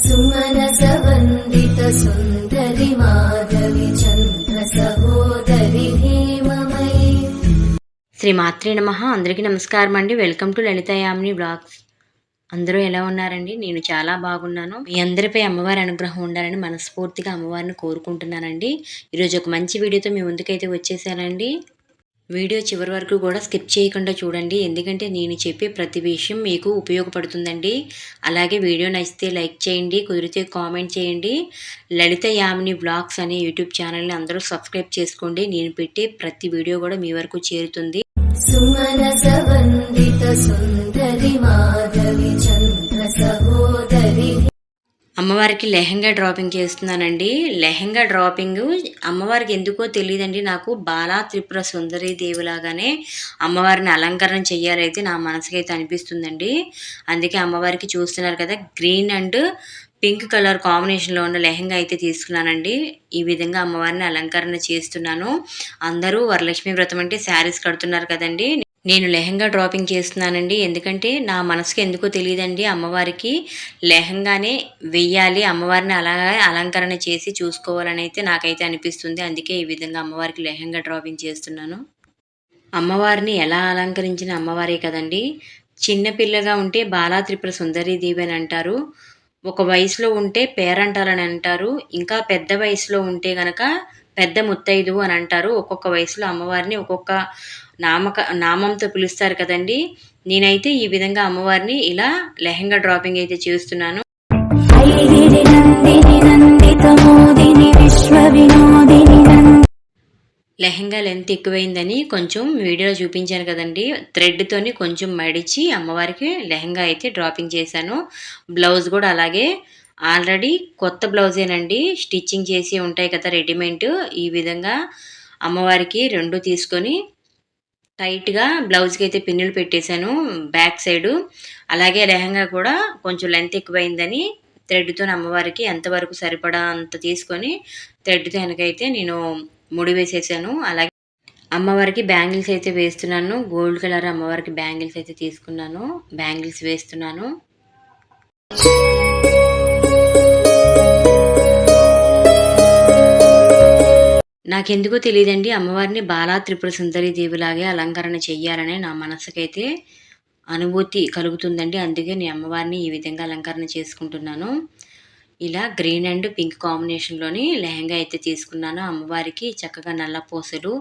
सुमनसवन्दितसुन्दरि माधवि चन्द्रसहोदरि हेममयि శ్రీ మాత్రే నమ అందరికీ నమస్కారం అండి వెల్కమ్ టు లలితాయామిని బ్లాగ్స్ అందరూ ఎలా ఉన్నారండి నేను చాలా బాగున్నాను మీ అందరిపై అమ్మవారి అనుగ్రహం ఉండాలని మనస్ఫూర్తిగా అమ్మవారిని కోరుకుంటున్నానండి ఈరోజు ఒక మంచి వీడియోతో మీ ముందుకైతే వచ్చేసానండి వీడియో చివరి వరకు కూడా స్కిప్ చేయకుండా చూడండి. ఎందుకంటే నేను చెప్పే ప్రతి విషయం మీకు ఉపయోగపడుతుందండి. అలాగే వీడియో నచ్చితే లైక్ చేయండి కుదిరితే కామెంట్ చేయండి. లలిత యామిని బ్లాగ్స్ అనే యూట్యూబ్ ఛానల్ని అందరూ సబ్స్క్రైబ్ చేసుకోండి. నేను పెట్టే ప్రతి వీడియో కూడా మీ వరకు చేరుతుంది. అమ్మవారికి లెహంగా డ్రాపింగ్ చేస్తున్నానండి. లెహంగా డ్రాపింగ్ అమ్మవారికి ఎందుకో తెలియదండి. నాకు బాలా త్రిపుర సుందరి దేవులాగానే అమ్మవారిని అలంకరణ చేయాలైతే నా మనసుకైతే అనిపిస్తుందండి. అందుకే అమ్మవారికి చూస్తున్నారు కదా గ్రీన్ అండ్ పింక్ కలర్ కాంబినేషన్లో ఉన్న లెహంగా అయితే తీసుకున్నానండి. ఈ విధంగా అమ్మవారిని అలంకరణ చేస్తున్నాను. అందరూ వరలక్ష్మి వ్రతం అంటే శారీస్ కడుతున్నారు కదండి. నేను లెహంగా డ్రాపింగ్ చేస్తున్నానండి. ఎందుకంటే నా మనసుకి ఎందుకో తెలియదండి అమ్మవారికి. లెహంగానే వెయ్యాలి అమ్మవారిని అలాగే అలంకరణ చేసి చూసుకోవాలని అయితే నాకైతే అనిపిస్తుంది. అందుకే ఈ విధంగా అమ్మవారికి లెహంగా డ్రాపింగ్ చేస్తున్నాను. అమ్మవారిని ఎలా అలంకరించిన అమ్మవారే కదండి. చిన్నపిల్లగా ఉంటే బాలా త్రిపుర సుందరీ దేవి అని అంటారు. ఒక వయసులో ఉంటే పేరంటాలని అంటారు. ఇంకా పెద్ద వయసులో ఉంటే గనక పెద్ద ముత్తైదు అని అంటారు. ఒక్కొక్క వయసులో అమ్మవారిని ఒక్కొక్క నామక నామంతో పిలుస్తారు కదండి. నేనైతే ఈ విధంగా అమ్మవారిని ఇలా లెహంగా డ్రాపింగ్ అయితే చేస్తున్నాను. లెహంగా లెంత్ ఎక్కువైందని కొంచెం వీడియోలో చూపించాను కదండి. థ్రెడ్తోని కొంచెం మడిచి అమ్మవారికి లెహంగా అయితే డ్రాపింగ్ చేశాను. బ్లౌజ్ కూడా అలాగే ఆల్రెడీ కొత్త బ్లౌజేనండి. స్టిచ్చింగ్ చేసి ఉంటాయి కదా రెడీమేడ్. ఈ విధంగా అమ్మవారికి రెండు తీసుకొని టైట్గా బ్లౌజ్కి అయితే పిన్నులు పెట్టేశాను బ్యాక్ సైడు. అలాగే లెహంగా కూడా కొంచెం లెంత్ ఎక్కువైందని థ్రెడ్తో అమ్మవారికి ఎంతవరకు సరిపడా అంత తీసుకొని థ్రెడ్తో వెనకైతే నేను ముడి వేసేసాను. అలాగే అమ్మవారికి బ్యాంగిల్స్ అయితే వేస్తున్నాను. గోల్డ్ కలర్ అమ్మవారికి బ్యాంగిల్స్ అయితే తీసుకున్నాను. బ్యాంగిల్స్ వేస్తున్నాను. నాకెందుకో తెలియదండి అమ్మవారిని బాలా త్రిపుర సుందరి దేవిలాగే అలంకరణ చెయ్యాలనే నా మనసుకైతే అనుభూతి కలుగుతుందండి. అందుకే నేను అమ్మవారిని ఈ విధంగా అలంకరణ చేసుకుంటున్నాను. ఇలా గ్రీన్ అండ్ పింక్ కాంబినేషన్లోని లెహంగా అయితే తీసుకున్నాను. అమ్మవారికి చక్కగా నల్ల పూసలు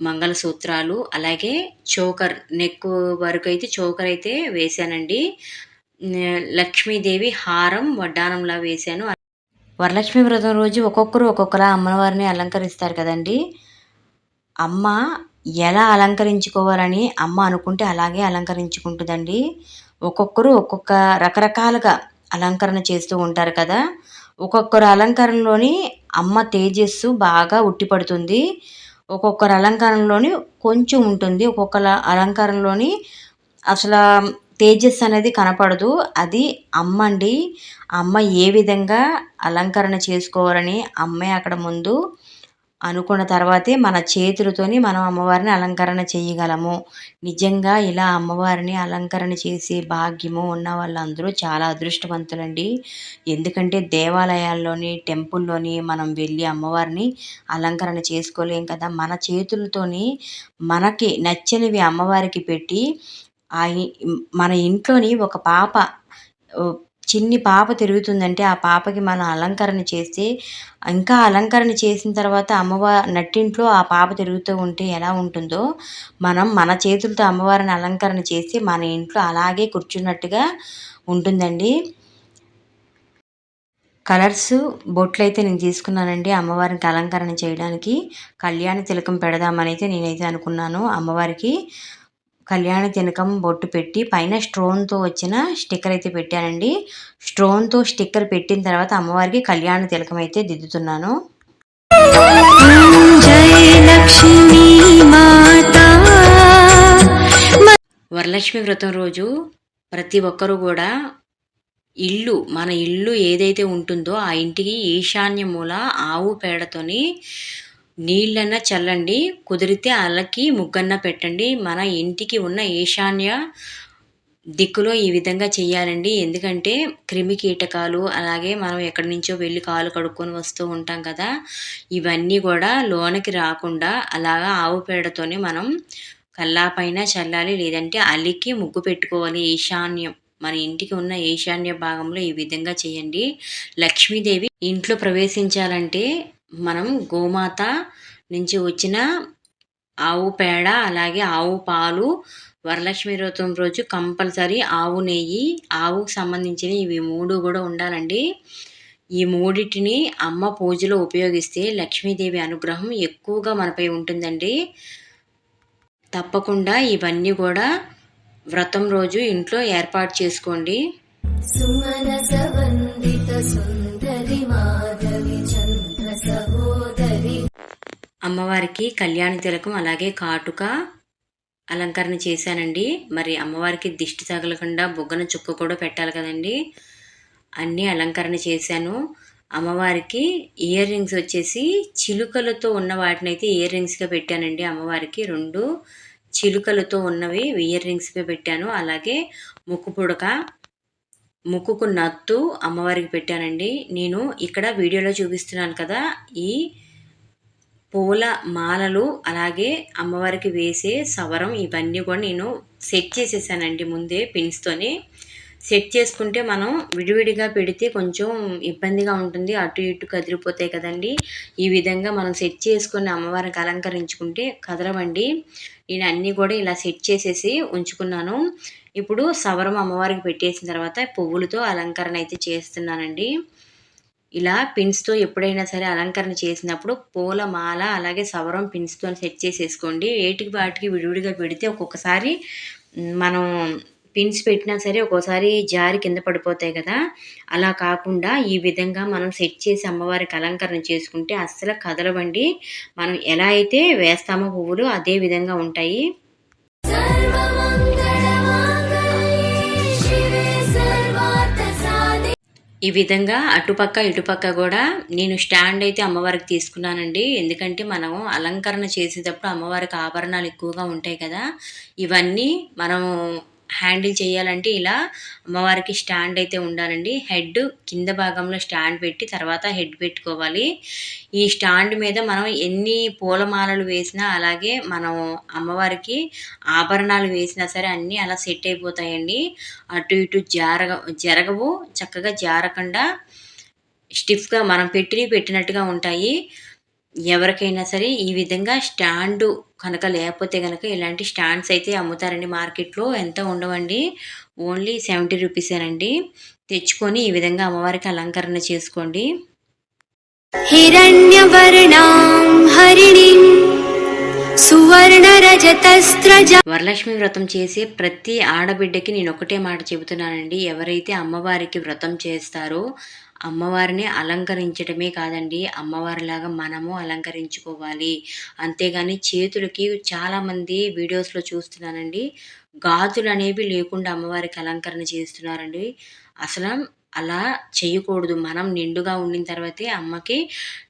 మంగళసూత్రాలు అలాగే చోకర్ నెక్ వరకు అయితే చోకర్ అయితే వేశానండి. లక్ష్మీదేవి హారం వడ్డానంలా వేశాను. వరలక్ష్మి వ్రతం రోజు ఒక్కొక్కరు ఒక్కొక్కలా అమ్మవారిని అలంకరిస్తారు కదండి. అమ్మ ఎలా అలంకరించుకోవాలని అమ్మ అనుకుంటే అలాగే అలంకరించుకుంటుందండి. ఒక్కొక్కరు ఒక్కొక్క రకరకాలుగా అలంకరణ చేస్తూ ఉంటారు కదా. ఒక్కొక్కరు అలంకరణలోని అమ్మ తేజస్సు బాగా ఉట్టిపడుతుంది. ఒక్కొక్కరు అలంకరణలోని కొంచెం ఉంటుంది. ఒక్కొక్కల అలంకరణలోని అసలు తేజస్ అనేది కనపడదు. అది అమ్మ అండి అమ్మ ఏ విధంగా అలంకరణ చేసుకోవాలని అమ్మే అక్కడ ముందు అనుకున్న తర్వాతే మన చేతులతోని మనం అమ్మవారిని అలంకరణ చేయగలము. నిజంగా ఇలా అమ్మవారిని అలంకరణ చేసే భాగ్యము ఉన్న వాళ్ళందరూ చాలా అదృష్టవంతులండి. ఎందుకంటే దేవాలయాల్లోని టెంపుల్లోని మనం వెళ్ళి అమ్మవారిని అలంకరణ చేసుకోలేం కదా. మన చేతులతోని మనకి నచ్చనివి అమ్మవారికి పెట్టి ఆ మన ఇంట్లోని ఒక పాప చిన్ని పాప తిరుగుతుందంటే ఆ పాపకి మనం అలంకరణ చేస్తే ఇంకా అలంకరణ చేసిన తర్వాత అమ్మవారి నట్టింట్లో ఆ పాప తిరుగుతూ ఉంటే ఎలా ఉంటుందో మనం మన చేతులతో అమ్మవారిని అలంకరణ చేసి మన ఇంట్లో అలాగే కూర్చున్నట్టుగా ఉంటుందండి. కలర్స్ బొట్లు అయితే నేను తీసుకున్నానండి అమ్మవారికి అలంకరణ చేయడానికి. కళ్యాణ తిలకం పెడదామని అయితే నేనైతే అనుకున్నాను అమ్మవారికి. కళ్యాణ తినకం బొట్టు పెట్టి పైన స్టోన్తో వచ్చిన స్టిక్కర్ అయితే పెట్టానండి. స్టోన్తో స్టిక్కర్ పెట్టిన తర్వాత అమ్మవారికి కళ్యాణ తిలకం అయితే దిద్దుతున్నాను. వరలక్ష్మి వ్రతం రోజు ప్రతి ఒక్కరూ కూడా ఇల్లు మన ఇల్లు ఏదైతే ఉంటుందో ఆ ఇంటికి ఈశాన్య మూల ఆవు పేడతోని నీళ్ళన్న చల్లండి కుదిరితే అలకి ముగ్గన్న పెట్టండి. మన ఇంటికి ఉన్న ఈశాన్య దిక్కులో ఈ విధంగా చేయాలండి ఎందుకంటే క్రిమి కీటకాలు అలాగే మనం ఎక్కడి నుంచో వెళ్ళి కాలు కడుక్కొని వస్తూ ఉంటాం కదా ఇవన్నీ కూడా లోనకి రాకుండా అలాగా ఆవు పేడతోనే మనం కల్లాపైన చల్లాలి. లేదంటే అలికి ముగ్గు పెట్టుకోవాలి. ఈశాన్యం మన ఇంటికి ఉన్న ఈశాన్య భాగంలో ఈ విధంగా చేయండి లక్ష్మీదేవి ఇంట్లో ప్రవేశించాలంటే మనం గోమాత నుంచి వచ్చిన ఆవు పేడ అలాగే ఆవు పాలు వరలక్ష్మి వ్రతం రోజు కంపల్సరీ ఆవు నెయ్యి ఆవుకు సంబంధించిన ఇవి మూడు కూడా ఉండాలండి. ఈ మూడిటిని అమ్మ పూజలో ఉపయోగిస్తే లక్ష్మీదేవి అనుగ్రహం ఎక్కువగా మనపై ఉంటుందండి. తప్పకుండా ఇవన్నీ కూడా వ్రతం రోజు ఇంట్లో ఏర్పాటు చేసుకోండి. సుందరి అమ్మవారికి కళ్యాణ తిలకం అలాగే కాటుక అలంకరణ చేశానండి. మరి అమ్మవారికి దిష్టి తగలకుండా బొగ్గన చుక్క కూడా పెట్టాలి కదండి. అన్నీ అలంకరణ చేశాను. అమ్మవారికి ఇయర్ రింగ్స్ వచ్చేసి చిలుకలతో ఉన్న వాటిని అయితే ఇయర్ రింగ్స్గా పెట్టానండి అమ్మవారికి రెండు. చిలుకలతో ఉన్నవి ఇయర్ రింగ్స్గా పెట్టాను. అలాగే ముక్కు పుడక ముక్కుకు నత్తు అమ్మవారికి పెట్టానండి. నేను ఇక్కడ వీడియోలో చూపిస్తున్నాను కదా ఈ పూల మాలలు అలాగే అమ్మవారికి వేసే సవరం ఇవన్నీ కూడా నేను సెట్ చేసేసానండి ముందే పిన్స్తోని సెట్ చేసుకుంటే మనం విడివిడిగా పెడితే కొంచెం ఇబ్బందిగా ఉంటుంది అటు ఇటు కదిలిపోతాయి కదండి. ఈ విధంగా మనం సెట్ చేసుకుని అమ్మవారికి అలంకరించుకుంటే కదలవండి. నేను అన్నీ కూడా ఇలా సెట్ చేసేసి ఉంచుకున్నాను. ఇప్పుడు సవరం అమ్మవారికి పెట్టేసిన తర్వాత పువ్వులతో అలంకరణ అయితే చేస్తున్నానండి. ఇలా పిన్స్తో ఎప్పుడైనా సరే అలంకరణ చేసినప్పుడు పూల మాల అలాగే సవరం పిన్స్తో సెట్ చేసేసుకోండి. ఏటికి వాటికి విడివిడిగా పెడితే ఒక్కొక్కసారి మనం పిన్స్ పెట్టినా సరే ఒక్కోసారి జారి కింద పడిపోతాయి కదా. అలా కాకుండా ఈ విధంగా మనం సెట్ చేసి అమ్మవారికి అలంకరణ చేసుకుంటే అస్సలు కదలవండి. మనం ఎలా అయితే వేస్తామో పువ్వులు అదే విధంగా ఉంటాయి. ఈ విధంగా అటుపక్క ఇటుపక్క కూడా నేను స్టాండ్ అయితే అమ్మవారికి తీసుకున్నానండి. ఎందుకంటే మనం అలంకరణ చేసేటప్పుడు అమ్మవారికి ఆభరణాలు ఎక్కువగా ఉంటాయి కదా. ఇవన్నీ మనం హ్యాండిల్ చేయాలంటే ఇలా అమ్మవారికి స్టాండ్ అయితే ఉండాలండి. హెడ్ కింద భాగంలో స్టాండ్ పెట్టి తర్వాత హెడ్ పెట్టుకోవాలి. ఈ స్టాండ్ మీద మనం ఎన్ని పూలమాలలు వేసినా అలాగే మనం అమ్మవారికి ఆభరణాలు వేసినా సరే అన్నీ అలా సెట్ అయిపోతాయండి. అటు ఇటు జారగ జరగవు. చక్కగా జారకుండా స్టిఫ్గా మనం పెట్టినవి పెట్టినట్టుగా ఉంటాయి. ఎవరికైనా సరే ఈ విధంగా స్టాండు కనుక లేకపోతే కనుక ఇలాంటి స్టాండ్స్ అయితే అమ్ముతారండి మార్కెట్లో. ఎంత ఉండవండి? ఓన్లీ సెవెంటీ రూపీసేనండి తెచ్చుకొని ఈ విధంగా అమ్మవారికి అలంకరణ చేసుకోండి. హిరణ్యవర్ణాం హరిణి వరలక్ష్మి వ్రతం చేసే ప్రతి ఆడబిడ్డకి నేను ఒకటే మాట చెబుతున్నానండి. ఎవరైతే అమ్మవారికి వ్రతం చేస్తారో అమ్మవారిని అలంకరించడమే కాదండి అమ్మవారిలాగా మనము అలంకరించుకోవాలి. అంతేగాని చేతులకి చాలామంది వీడియోస్లో చూస్తున్నానండి. గాజులు అనేవి లేకుండా అమ్మవారికి అలంకరణ చేస్తున్నారండి. అసలు అలా చేయకూడదు మనం నిండుగా ఉండిన తర్వాతే అమ్మకి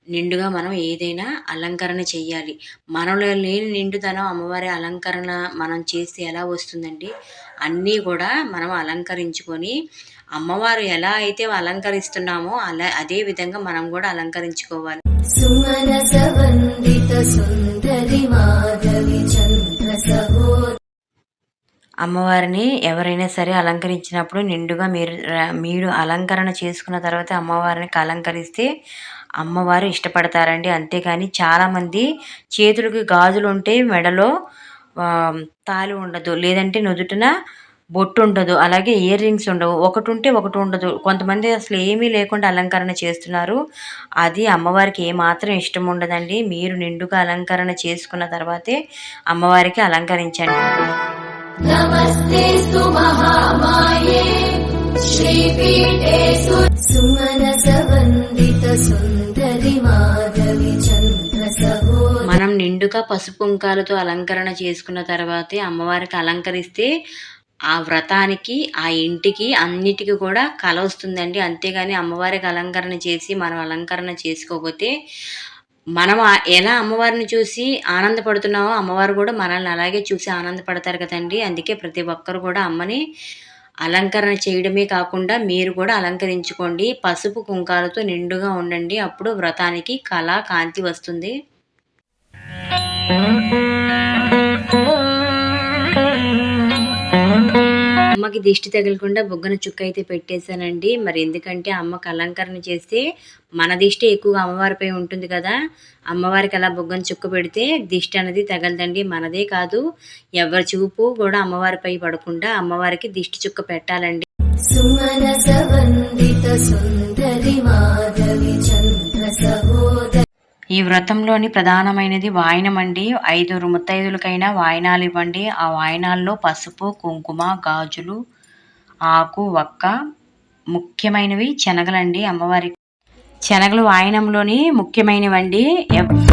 నిండుగా మనం ఏదైనా అలంకరణ చేయాలి మనలో లేని నిండుతనం అమ్మవారి అలంకరణ మనం చేస్తే ఎలా వస్తుందండి అన్నీ కూడా మనం అలంకరించుకొని అమ్మవారు ఎలా అయితే అలంకరిస్తున్నామో అలా అదే విధంగా మనం కూడా అలంకరించుకోవాలి. సుమన సుందరి మాధవి అమ్మవారిని ఎవరైనా సరే అలంకరించినప్పుడు నిండుగా మీరు మీరు అలంకరణ చేసుకున్న తర్వాత అమ్మవారిని అలంకరిస్తే అమ్మవారు ఇష్టపడతారండి. అంతేకాని చాలామంది చేతులకి గాజులు ఉంటే మెడలో తాలి ఉండదు. లేదంటే నుదుటిన బొట్టు ఉండదు. అలాగే ఇయర్ రింగ్స్ ఉండవు. ఒకటి ఉంటే ఒకటి ఉండదు. కొంతమంది అసలు ఏమీ లేకుండా అలంకరణ చేస్తున్నారు. అది అమ్మవారికి ఏమాత్రం ఇష్టం ఉండదండి. మీరు నిండుగా అలంకరణ చేసుకున్న తర్వాతే అమ్మవారికి అలంకరించండి. नमस्तेऽस्तु महामाये श्रीपीठे सु सुमनस वन्दित सुन्दरि माधवि चन्द्र सहोदरि మనం నిండుగా పసుపు కుంకాలతో అలంకరణ చేసుకున్న తర్వాతే అమ్మవారికి అలంకరిస్తే ఆ వ్రతానికి ఆ ఇంటికి అన్నిటికీ కూడా కల వస్తుందండి అంతేగాని అమ్మవారికి అలంకరణ చేసి మనం అలంకరణ చేసుకోకపోతే మనం ఎలా అమ్మవారిని చూసి ఆనందపడుతున్నామో అమ్మవారు కూడా మనల్ని అలాగే చూసి ఆనందపడతారు కదండి. అందుకే ప్రతి ఒక్కరు కూడా అమ్మని అలంకరణ చేయడమే కాకుండా మీరు కూడా అలంకరించుకోండి. పసుపు కుంకాలతో నిండుగా ఉండండి. అప్పుడు వ్రతానికి కళ కాంతి వస్తుంది. అమ్మకి దిష్టి తగలకుండా బుగ్గన చుక్క అయితే పెట్టేశానండి. మరి ఎందుకంటే అమ్మకు అలంకరణ చేస్తే మన దిష్టి ఎక్కువగా అమ్మవారిపై ఉంటుంది కదా. అమ్మవారికి అలా బుగ్గన చుక్క పెడితే దిష్టి అనేది తగలదండి. మనదే కాదు ఎవరి చూపు కూడా అమ్మవారిపై పడకుండా అమ్మవారికి దిష్టి చుక్క పెట్టాలండి. సుమన సుందరి మాధవి చంద్ర ఈ వ్రతంలోని ప్రధానమైనది వాయనం అండి ఐదుగురు ముత్తైదులకైనా వాయనాలు ఇవ్వండి ఆ వాయనాల్లో పసుపు కుంకుమ గాజులు ఆకు వక్క ముఖ్యమైనవి శనగలండి అమ్మవారి. శనగలు వాయనంలోని ముఖ్యమైనవండి. ఎవ్-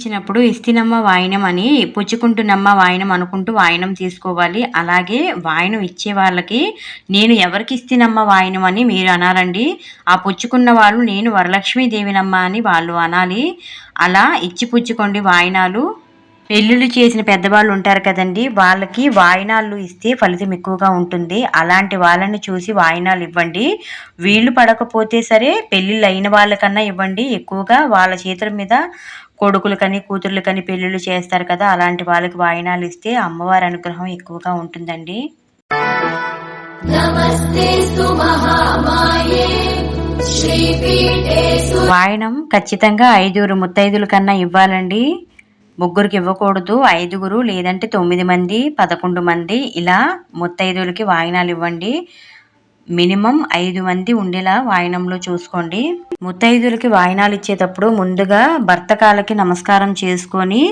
ఇచ్చినప్పుడు ఇస్తినమ్మ వాయినం అని పుచ్చుకుంటున్నమ్మ వాయినం అనుకుంటూ వాయనం తీసుకోవాలి. అలాగే వాయనం ఇచ్చే వాళ్ళకి నేను ఎవరికి ఇస్తినమ్మ వాయినం అని మీరు అనాలండి. ఆ పుచ్చుకున్న వాళ్ళు నేను వరలక్ష్మీదేవినమ్మ అని వాళ్ళు అనాలి. అలా ఇచ్చి పుచ్చుకోండి వాయనాలు. పెళ్ళిళ్ళు చేసిన పెద్దవాళ్ళు ఉంటారు కదండి వాళ్ళకి వాయినాలు ఇస్తే ఫలితం ఎక్కువగా ఉంటుంది. అలాంటి వాళ్ళని చూసి వాయినాలు ఇవ్వండి. వీళ్ళు పడకపోతే సరే పెళ్ళిళ్ళు అయిన వాళ్ళకన్నా ఇవ్వండి. ఎక్కువగా వాళ్ళ చేతుల మీద కొడుకులు కానీ కూతుర్లు కానీ పెళ్ళిళ్ళు చేస్తారు కదా అలాంటి వాళ్ళకి వాయినాలు ఇస్తే అమ్మవారి అనుగ్రహం ఎక్కువగా ఉంటుందండి. వాయనం ఖచ్చితంగా ఐదుగురు ముత్తైదుల కన్నా ఇవ్వాలండి. ముగ్గురికి ఇవ్వకూడదు ఐదుగురు లేదంటే తొమ్మిది మంది పదకొండు మంది ఇలా ముత్తైదులకి వాయినాలు ఇవ్వండి. మినిమం ఐదు మంది ఉండేలా వాయనంలో చూసుకోండి. ముత్తైదులకి వాయినాలు ఇచ్చేటప్పుడు ముందుగా భర్త కాళ్ళకి నమస్కారం చేసుకొని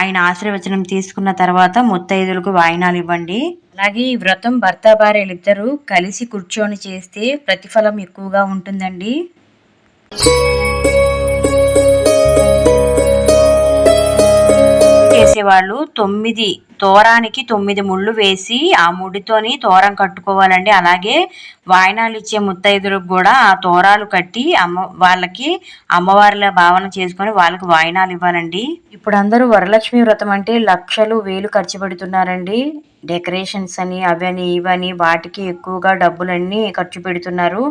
ఆయన ఆశీర్వచనం తీసుకున్న తర్వాత ముత్తైదులకు వాయినాలు ఇవ్వండి. అలాగే ఈ వ్రతం భర్త భార్యలిద్దరూ కలిసి కూర్చొని చేస్తే ప్రతిఫలం ఎక్కువగా ఉంటుందండి. చేసేవాళ్ళు తొమ్మిది తోరానికి తొమ్మిది ముళ్ళు వేసి ఆ ముడితోని తోరం కట్టుకోవాలండి. అలాగే వాయినాలు ఇచ్చే ముత్తైదులకు కూడా ఆ తోరాలు కట్టి అమ్మ వాళ్ళకి అమ్మవారిల భావన చేసుకొని వాళ్ళకి వాయినాలు ఇవ్వాలండి. ఇప్పుడు అందరూ వరలక్ష్మి వ్రతం అంటే లక్షలు వేలు ఖర్చు పెడుతున్నారండి. డెకరేషన్స్ అని అవని ఇవని వాటికి ఎక్కువగా డబ్బులన్నీ ఖర్చు పెడుతున్నారు.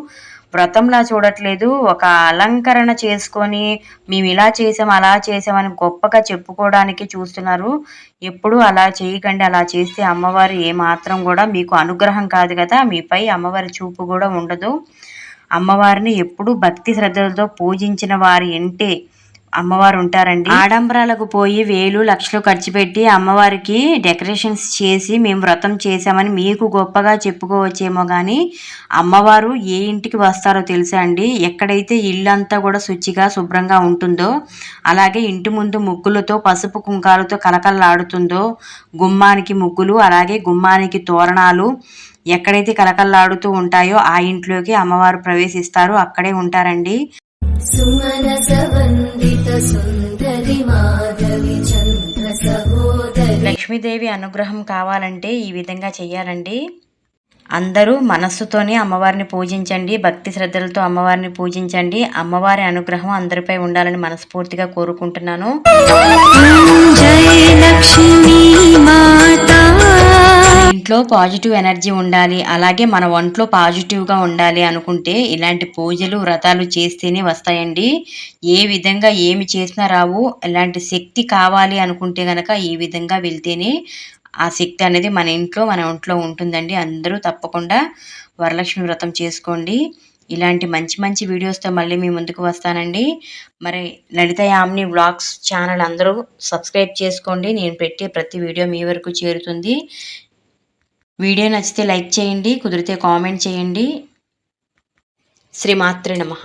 వ్రతంలా చూడట్లేదు. ఒక అలంకరణ చేసుకొని మేము ఇలా చేసాం అలా చేసామని గొప్పగా చెప్పుకోవడానికి చూస్తున్నారు. ఎప్పుడు అలా చేయకండి అలా చేస్తే అమ్మవారు ఏమాత్రం కూడా మీకు అనుగ్రహం కాదు కదా. మీపై అమ్మవారి చూపు కూడా ఉండదు. అమ్మవారిని ఎప్పుడు భక్తి శ్రద్ధలతో పూజించిన వారి ఇంటే అమ్మవారు ఉంటారండి ఆడంబరాలకు పోయి వేలు లక్షలు ఖర్చు పెట్టి అమ్మవారికి డెకరేషన్స్ చేసి మేము వ్రతం చేశామని మీకు గొప్పగా చెప్పుకోవచ్చేమో కానీ అమ్మవారు ఏ ఇంటికి వస్తారో తెలుసా అండి? ఎక్కడైతే ఇల్లంతా కూడా శుచిగా శుభ్రంగా ఉంటుందో అలాగే ఇంటి ముందు ముగ్గులతో పసుపు కుంకాలతో కలకల్లాడుతుందో గుమ్మానికి ముగ్గులు అలాగే గుమ్మానికి తోరణాలు ఎక్కడైతే కలకల్లాడుతూ ఉంటాయో ఆ ఇంట్లోకి అమ్మవారు ప్రవేశిస్తారు అక్కడే ఉంటారండి. లక్ష్మీదేవి అనుగ్రహం కావాలంటే ఈ విధంగా చెయ్యాలండి. అందరూ మనస్సుతోనే అమ్మవారిని పూజించండి భక్తి శ్రద్ధలతో అమ్మవారిని పూజించండి. అమ్మవారి అనుగ్రహం అందరిపై ఉండాలని మనస్ఫూర్తిగా కోరుకుంటున్నాను. జై లక్ష్మీ ఇంట్లో పాజిటివ్ ఎనర్జీ ఉండాలి అలాగే మన ఒంట్లో పాజిటివ్గా ఉండాలి అనుకుంటే ఇలాంటి పూజలు వ్రతాలు చేస్తేనే వస్తాయండి. ఏ విధంగా ఏమి చేసినా రావు. ఇలాంటి శక్తి కావాలి అనుకుంటే గనక ఈ విధంగా వెళ్తేనే ఆ శక్తి అనేది మన ఇంట్లో మన ఒంట్లో ఉంటుందండి. అందరూ తప్పకుండా వరలక్ష్మి వ్రతం చేసుకోండి. ఇలాంటి మంచి మంచి వీడియోస్తో మళ్ళీ మీ ముందుకు వస్తానండి. మరి లలిత యామిని వ్లాగ్స్ ఛానల్ అందరూ సబ్స్క్రైబ్ చేసుకోండి. నేను పెట్టే ప్రతి వీడియో మీ వరకు చేరుతుంది. వీడియో నచ్చితే లైక్ చేయండి కుదిరితే కామెంట్ చేయండి. శ్రీమాత్రే నమః.